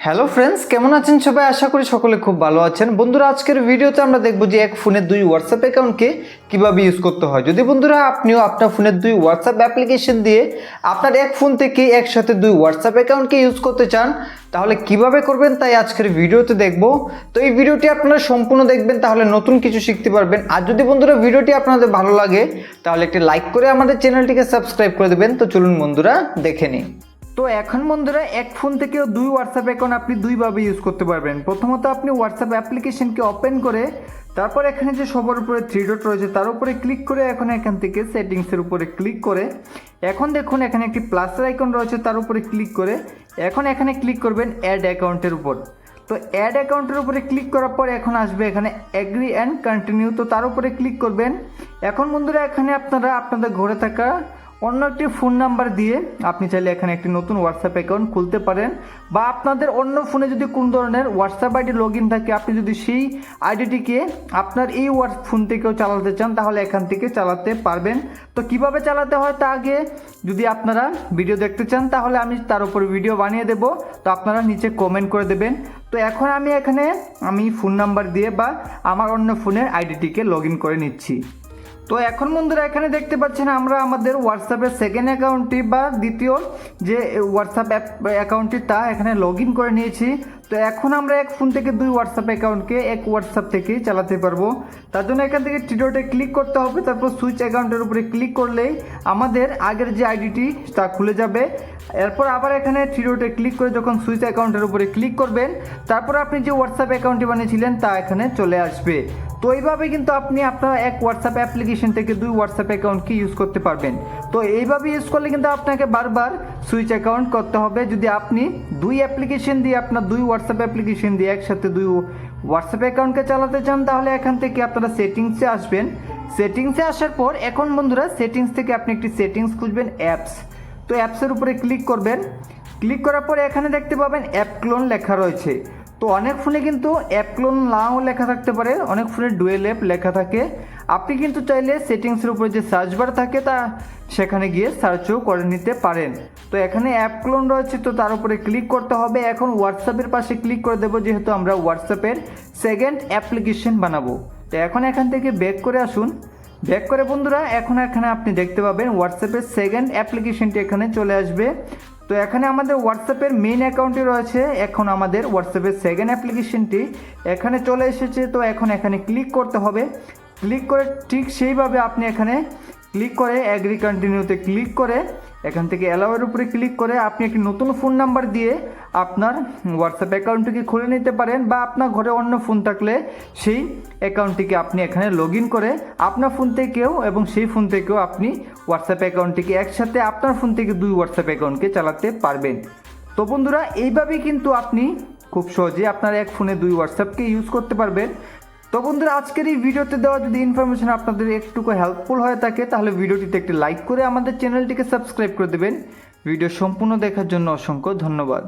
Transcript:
Hello friends কেমন আছেন সবাই? আশা করি সকলে খুব ভালো আছেন। বন্ধুরা, আজকের ভিডিওতে আমরা দেখব যে এক ফোনের দুই হোয়াটসঅ্যাপ অ্যাকাউন্টকে কীভাবে ইউজ করতে হয়। যদি বন্ধুরা আপনিও আপনার ফোনের দুই হোয়াটসঅ্যাপ অ্যাপ্লিকেশন দিয়ে আপনার এক ফোন থেকে একসাথে দুই হোয়াটসঅ্যাপ অ্যাকাউন্টকে ইউজ করতে চান, তাহলে কীভাবে করবেন তাই আজকের ভিডিওতে দেখব। তো এই ভিডিওটি আপনারা সম্পূর্ণ দেখবেন, তাহলে নতুন কিছু শিখতে পারবেন। আর যদি বন্ধুরা ভিডিওটি আপনাদের ভালো লাগে, তাহলে একটি লাইক করে আমাদের চ্যানেলটিকে সাবস্ক্রাইব করে দেবেন। তো চলুন বন্ধুরা, দেখে নিই। তো এখন বন্ধুরা, এক ফোন থেকেও দুই হোয়াটসঅ্যাপ অ্যাকাউন্ট আপনি দুইভাবে ইউজ করতে পারবেন। প্রথমত আপনি হোয়াটসঅ্যাপ অ্যাপ্লিকেশনকে ওপেন করে, তারপর এখানে যে সবার উপরে থ্রি ডট রয়েছে, তার উপরে ক্লিক করে এখন এখান থেকে সেটিংসের উপরে ক্লিক করে, এখন দেখুন এখানে একটি প্লাসের আইকন রয়েছে, তার উপরে ক্লিক করে, এখন এখানে ক্লিক করবেন অ্যাড অ্যাকাউন্টের উপর। তো অ্যাড অ্যাকাউন্টের উপরে ক্লিক করার পর এখন আসবে এখানে অ্যাগ্রি অ্যান্ড কন্টিনিউ তো তার উপরে ক্লিক করবেন। এখন বন্ধুরা, এখানে আপনারা, আপনাদের ঘরে থাকা অন্য একটি ফোন নাম্বার দিয়ে আপনি চাইলে এখানে একটি নতুন হোয়াটসঅ্যাপ অ্যাকাউন্ট খুলতে পারেন বা আপনাদের অন্য ফোনে যদি কোন ধরনের হোয়াটসঅ্যাপ আইডি লগ ইন থাকে, আপনি যদি সেই আইডিটিকে আপনার এই হোয়াটস ফোন থেকেও চালাতে চান, তাহলে এখান থেকে চালাতে পারবেন। তো কীভাবে চালাতে হয় তা আগে যদি আপনারা ভিডিও দেখতে চান, তাহলে আমি তার উপর ভিডিও বানিয়ে দেব। তো আপনারা নিচে কমেন্ট করে দেবেন। তো এখন আমি এখানে আমি ফোন নাম্বার দিয়ে বা আমার অন্য ফোনের আইডিটিকে লগ ইন করে নিচ্ছি। তো এখন বন্ধুরা এখানে দেখতে পাচ্ছেন আমরা আমাদের হোয়াটসঅ্যাপের সেকেন্ড অ্যাকাউন্টটি বা দ্বিতীয় যে হোয়াটসঅ্যাপ অ্যাপ অ্যাকাউন্টটি তা এখানে লগ ইন করে নিয়েছি। তো এখন আমরা এক ফোন থেকে দুই হোয়াটসঅ্যাপ অ্যাকাউন্টকে এক হোয়াটসঅ্যাপ থেকেই চালাতে পারব। তার জন্য এখান থেকে টিডোটে ক্লিক করতে হবে, তারপর সুইচ অ্যাকাউন্টের উপরে ক্লিক করলেই আমাদের আগের যে আইডিটি তা খুলে যাবে। এরপর আবার এখানে থ্রিডোটে ক্লিক করে যখন সুইচ অ্যাকাউন্টের উপরে ক্লিক করবেন, তারপর আপনি যে হোয়াটসঅ্যাপ অ্যাকাউন্টটি বানিয়েছিলেন, তা এখানে চলে আসবে। তো এইভাবে কিন্তু আপনি আপনার এক হোয়াটসঅ্যাপ অ্যাপ্লিকেশন থেকে দুই হোয়াটসঅ্যাপ অ্যাকাউন্টকে ইউজ করতে পারবেন। তো এইভাবে ইউজ করলে কিন্তু আপনাকে বারবার সুইচ অ্যাকাউন্ট করতে হবে। যদি আপনি দুই অ্যাপ্লিকেশন দিয়ে আপনার দুই হোয়াটসঅ্যাপ অ্যাপ্লিকেশন দিয়ে একসাথে দুই হোয়াটসঅ্যাপ অ্যাকাউন্টকে চালাতে চান, তাহলে এখান থেকে আপনারা সেটিংসে আসবেন। সেটিংসে আসার পর এখন বন্ধুরা সেটিংস থেকে আপনি একটি সেটিংস খুঁজবেন অ্যাপস তো অ্যাপসের উপরে ক্লিক করবেন। ক্লিক করার পরে এখানে দেখতে পাবেন অ্যাপ ক্লোন লেখা রয়েছে। তো অনেক ফোনে কিন্তু অ্যাপ ক্লোন নাও লেখা থাকতে পারে, অনেক ফোনে ডুয়েল অ্যাপ লেখা থাকে। আপনি কিন্তু চাইলে সেটিংসের উপরে যে সার্চ বার থাকে তা সেখানে গিয়ে সার্চও করে নিতে পারেন। তো এখানে অ্যাপ ক্লোন রয়েছে, তো তার উপরে ক্লিক করতে হবে। এখন হোয়াটসঅ্যাপের পাশে ক্লিক করে দেবো, যেহেতু আমরা হোয়াটসঅ্যাপের সেকেন্ড অ্যাপ্লিকেশন বানাবো। তো এখন এখান থেকে ব্যাক করে আসুন। ব্যাক করে বন্ধুরা, এখন এখানে আপনি দেখতে পাবেন হোয়াটসঅ্যাপের সেকেন্ড অ্যাপ্লিকেশনটি এখানে চলে আসবে। তো এখানে আমাদের হোয়াটসঅ্যাপের মেন অ্যাকাউন্টে রয়েছে, এখন আমাদের হোয়াটসঅ্যাপের সেকেন্ড অ্যাপ্লিকেশনটি এখানে চলে এসেছে, তো এখন এখানে ক্লিক করতে হবে। ক্লিক করে ঠিক সেইভাবে আপনি এখানে ক্লিক করে অ্যাগ্রি কন্টিনিউতে ক্লিক করে, এখান থেকে অ্যালাউয়ের উপরে ক্লিক করে আপনি একটি নতুন ফোন নাম্বার দিয়ে আপনার হোয়াটসঅ্যাপ অ্যাকাউন্টটিকে খুলে নিতে পারেন বা আপনার ঘরে অন্য ফোন থাকলে সেই অ্যাকাউন্টটিকে আপনি এখানে লগ ইন করে আপনার ফোন থেকেও এবং সেই ফোন থেকেও আপনি হোয়াটসঅ্যাপ অ্যাকাউন্টটিকে একসাথে আপনার ফোন থেকে দুই হোয়াটসঅ্যাপ অ্যাকাউন্টকে চালাতে পারবেন। তো বন্ধুরা, এইভাবেই কিন্তু আপনি খুব সহজে আপনার এক ফোনে দুই হোয়াটসঅ্যাপকে ইউজ করতে পারবেন। তো বন্ধুরা, আজকের এই ভিডিওতে দেওয়া যদি ইনফরমেশন আপনাদের একটুকু হেল্পফুল হয়ে থাকে, তাহলে ভিডিওটিতে একটি লাইক করে আমাদের চ্যানেলটিকে সাবস্ক্রাইব করে দেবেন। ভিডিও সম্পূর্ণ দেখার জন্য অসংখ্য ধন্যবাদ।